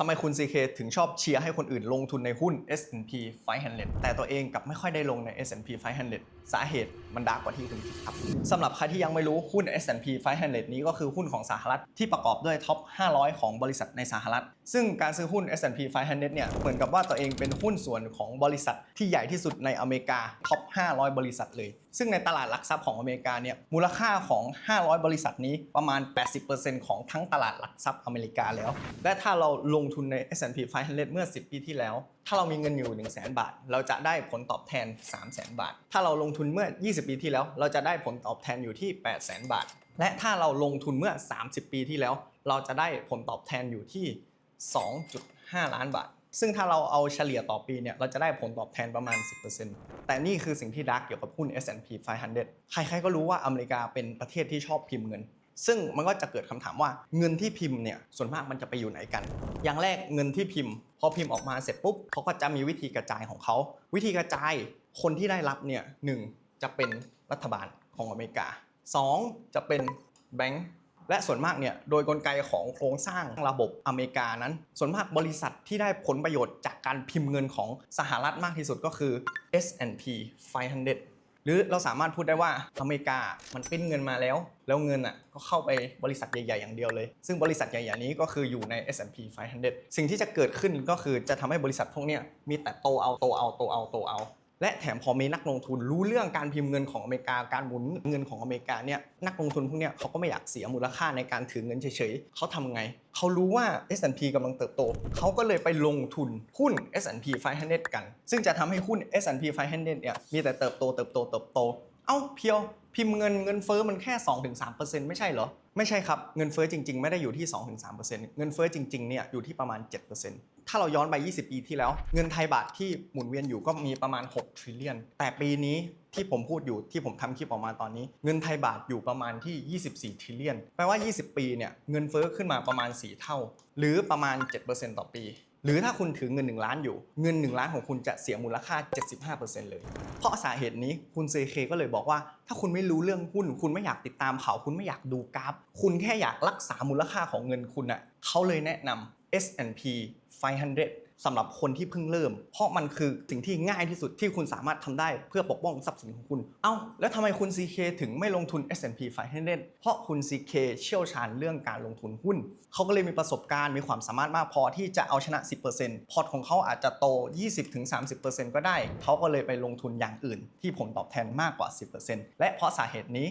ทำไมคุณ CK ถึงชอบเชียร์ให้คนอื่นลงทุนในหุ้น S&P 500 แต่ตัวเองกลับไม่ค่อยได้ลงใน S&P 500 สาเหตุมันดาร์กกว่าที่คุณคิดครับสำหรับใครที่ยังไม่รู้หุ้น S&P 500 นี้ก็คือหุ้นของสหรัฐที่ประกอบด้วยท็อป 500 ของบริษัทในสหรัฐ ซึ่งการซื้อหุ้น S&P 500 เนี่ยเหมือนกับว่าตัวเองเป็นหุ้นส่วนของบริษัทที่ใหญ่ที่สุดในอเมริกาท็อป 500 บริษัทเลย ซึ่งในตลาดหลักทรัพย์ของอเมริกาเนี่ยมูลค่าของ 500 บริษัทนี้ประมาณ 80%ของทั้งตลาดหลักทรัพย์อเมริกาแล้ว และถ้าเราลงงทุนใน S&P 500 เมื่อ 10 ปีที่แล้ว ถ้าเรามีเงินอยู่ 1 0 0 0 0แบาท เราจะได้ผลตอบแทน 3 0 0 0 0 0 บาท ถ้าเราลงทุนเมื่อ 20 ปีที่แล้ว เราจะได้ผลตอบแทนอยู่ที่ 8 0 0 0 0 0 บาท และถ้าเราลงทุนเมื่อ 30 ปีที่แล้ว เราจะได้ผลตอบแทนอยู่ที่ 2.5 ล้านบาท ซึ่งถ้าเราเอาเฉลี่ยต่อปีเนี่ย เราจะได้ผลตอบแทนประมาณ 10%แต่นี่คือสิ่งที่ดาร์กเกี่ยวกับหุ้น S&P 500 ใครๆก็รู้ว่าอเมริกาเป็นประเทศที่ชอบพิมพ์เงิน ซึ่งมันก็จะเกิดคำถามว่าเงินที่พิมพ์เนี่ยส่วนมากมันจะไปอยู่ไหนกัน อย่างแรกเงินที่พิมพ์ พอพิมพ์ออกมาเสร็จปุ๊บเขาก็จะมีวิธีกระจายของเขา วิธีกระจายคนที่ได้รับเนี่ยหนึ่งจะเป็นรัฐบาลของอเมริกา 2 จะเป็นแบงก์และส่วนมากเนี่ยโดยกลไกของโครงสร้างระบบอเมริกานั้น ส่วนมากบริษัทที่ได้ผลประโยชน์จากการพิมพ์เงินของสหรัฐมากที่สุดก็คือ S&P 500 รือเราสามารถพูดได้ว่าอเมริกามันปิ้นเงินมาแล้ว แล้วเงินอะก็เข้าไปบริษัทใหญ่ ๆ อย่างเดียวเลย ซึ่งบริษัทใหญ่ ๆ นี้ก็คืออยู่ใน S&P 500 สิ่งที่จะเกิดขึ้นก็คือจะทำให้บริษัทพวกเนี้ยมีแต่โตเอาโตเอาโตเอาโตเอา และแถมพอมีนักลงทุนรู้เรื่องการพิมพ์เงินของอเมริกาการหมุนเงินของอเมริกาเนี่ยนักลงทุนพวกเนี้ยเขาก็ไม่อยากเสียมูลค่าในการถือเงินเฉยๆเขาทำไง เขารู้ว่า S&P กำลังเติบโต เขาก็เลยไปลงทุนหุ้น S&P 500 กัน ซึ่งจะทำให้หุ้น S&P 500เนี่ยมีแต่เติบโตเติบโตเติบโต เอ้าเพียวพิมพ์เงินเงินเฟ้อมันแค่ 2-3%ไม่ใช่เหรอ ไม่ใช่ครับ เงินเฟ้อจริง ๆ ไม่ได้อยู่ที่ 2-3%เงินเฟ้อจริงๆเนี่ยอยู่ที่ประมาณ 7% ถ้าเราย้อนไป 20 ปีที่แล้ว เงินไทยบาทที่หมุนเวียนอยู่ก็มีประมาณ6 trillion แต่ปีนี้ที่ผมพูดอยู่ที่ผมทำคลิปออกมาตอนนี้ เงินไทยบาทอยู่ประมาณที่ 24 trillion แปลว่า 20 ปีเนี่ยเงินเฟ้อขึ้นมาประมาณ 4 เท่า หรือประมาณ 7%ต่อปี หรือถ้าคุณถือเงิน 1 ล้านอยู่ เงิน 1 ล้านของคุณจะเสียมูลค่า 75%เลย เพราะสาเหตุนี้คุณ CK ก็เลยบอกว่า ถ้าคุณไม่รู้เรื่องหุ้น คุณไม่อยากติดตามข่าคุณไม่อยากดูกราฟ คุณแค่อยากรักษามูลค่าของเงินคุณน่ะเขาเลยแนะนำ S&P 500สำหรับคนที่เพิ่งเริ่ม เพราะมันคือสิ่งที่ง่ายที่สุดที่คุณสามารถทำได้เพื่อปกป้องทรัพย์สินของคุณ เอ้า แล้วทำไมคุณ CK ถึงไม่ลงทุน S&P 500 เพราะคุณ CK เชี่ยวชาญเรื่องการลงทุนหุ้น เขาก็เลยมีประสบการณ์มีความสามารถมากพอที่จะเอาชนะ 10%พอร์ตของเขาอาจจะโต 20-30%ก็ได้ เขาก็เลยไปลงทุนอย่างอื่น ที่ผลตอบแทนมากกว่า 10%และเพราะสาเหตุนี้